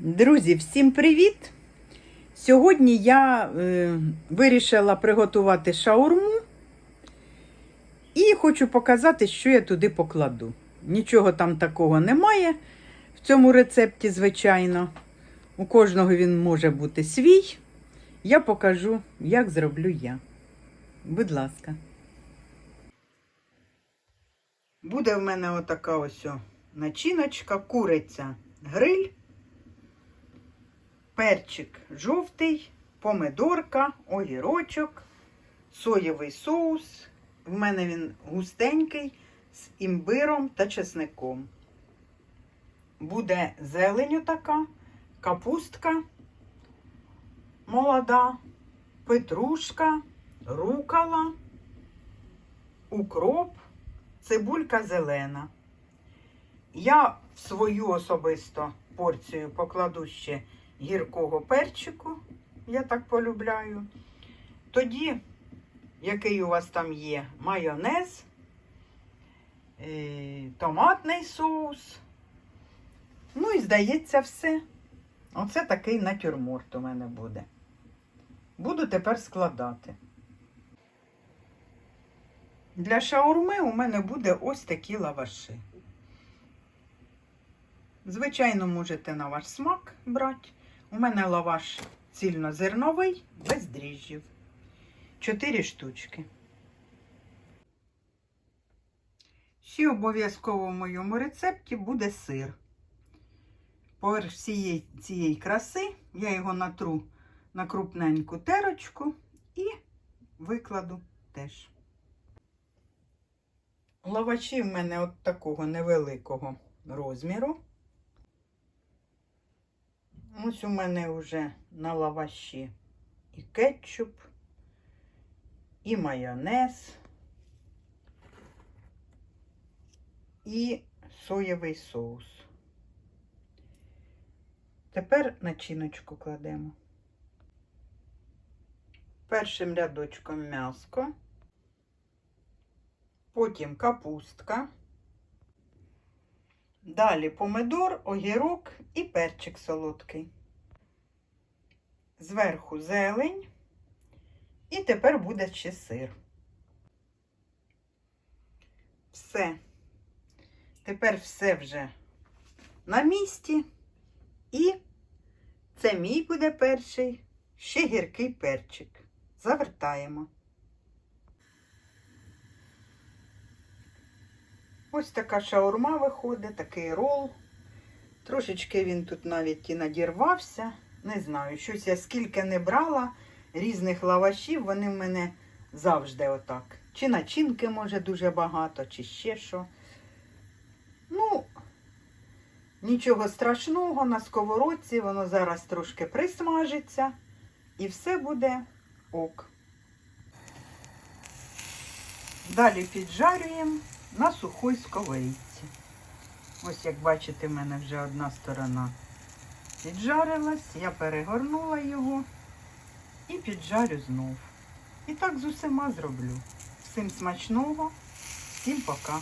Друзі, всім привіт! Сьогодні я е, вирішила приготувати шаурму і хочу показати, що я туди покладу. Нічого там такого немає в цьому рецепті, звичайно. У кожного він може бути свій. Я покажу, як зроблю я. Будь ласка. Буде в мене отака ось начиночка, куриця, гриль перчик жовтий, помидорка, огірочок, соєвий соус. В мене він густенький з імбиром та чесником. Буде зелень така, капустка молода, петрушка, рукала, укроп, цибулька зелена. Я в свою особисто порцію покладу ще гіркого перчику, я так полюбляю. Тоді, який у вас там є, майонез, е, томатний соус. Ну і здається, все. Оце такий натюрморт у мене буде. Буду тепер складати. Для шаурми у мене буде ось такі лаваши. Звичайно, можете на ваш смак брати. У мене лаваш цільнозерновий, без дріжджів. Чотири штучки. Ще обов'язково в моєму рецепті буде сир. Поверх всієї цієї краси я його натру на крупненьку терочку і викладу теж. Лаваші в мене от такого невеликого розміру. Ось у мене вже на лаваші і кетчуп, і майонез, і соєвий соус. Тепер начиночку кладемо. Першим рядочком м'яско, потім капустка. Далі помидор, огірок і перчик солодкий. Зверху зелень. І тепер буде ще сир. Все. Тепер все вже на місці. І це мій буде перший, ще гіркий перчик. Завертаємо. Ось така шаурма виходить, такий рол. Трошечки він тут навіть і надірвався. Не знаю, щось я скільки не брала різних лавашів, вони в мене завжди отак. Чи начинки, може, дуже багато, чи ще що. Ну, нічого страшного, на сковородці воно зараз трошки присмажиться і все буде ок. Далі піджарюємо на сухой сковорідці. Ось, як бачите, в мене вже одна сторона піджарилась, я перегорнула його і піджарю знов. І так з усіма зроблю. Всім смачного, всім пока.